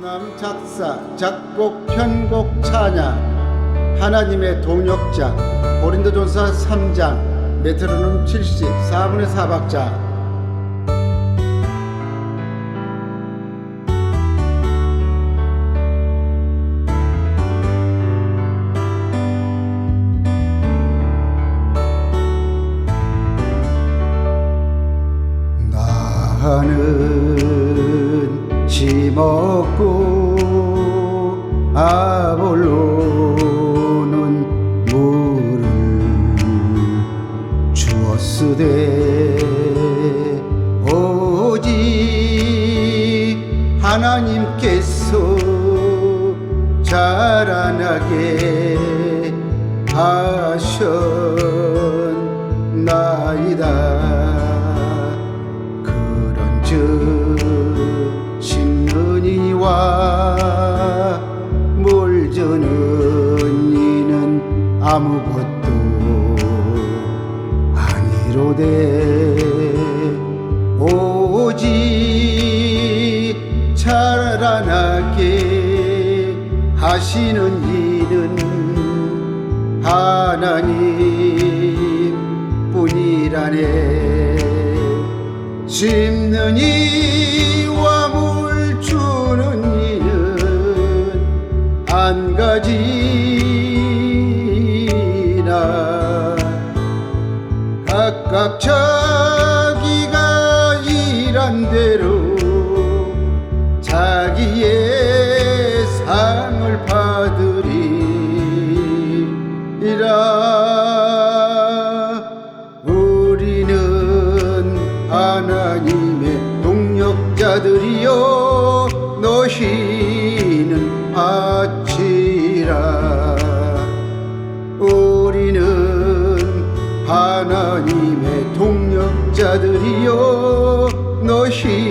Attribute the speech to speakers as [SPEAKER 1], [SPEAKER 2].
[SPEAKER 1] 남 작사 작곡 편곡 찬양 하나님의 동역자 고린도전서 3장 메트로놈 70 4분의 4박자. 나 는 심었고 아볼로는 물을 주었으되 오직 하나님께서 자라나게 하셨나이다 이와 물 주는 이는 아무것도 아니로되 오직 자라나게 하시는 이는 하나님 뿐이라네. 심는 이 한 가지나 각각 자기가 일한 대로 자기의 상을 받으리라. 우리는 하나님의 동역자들이요. 너희는 아 자들이요 너희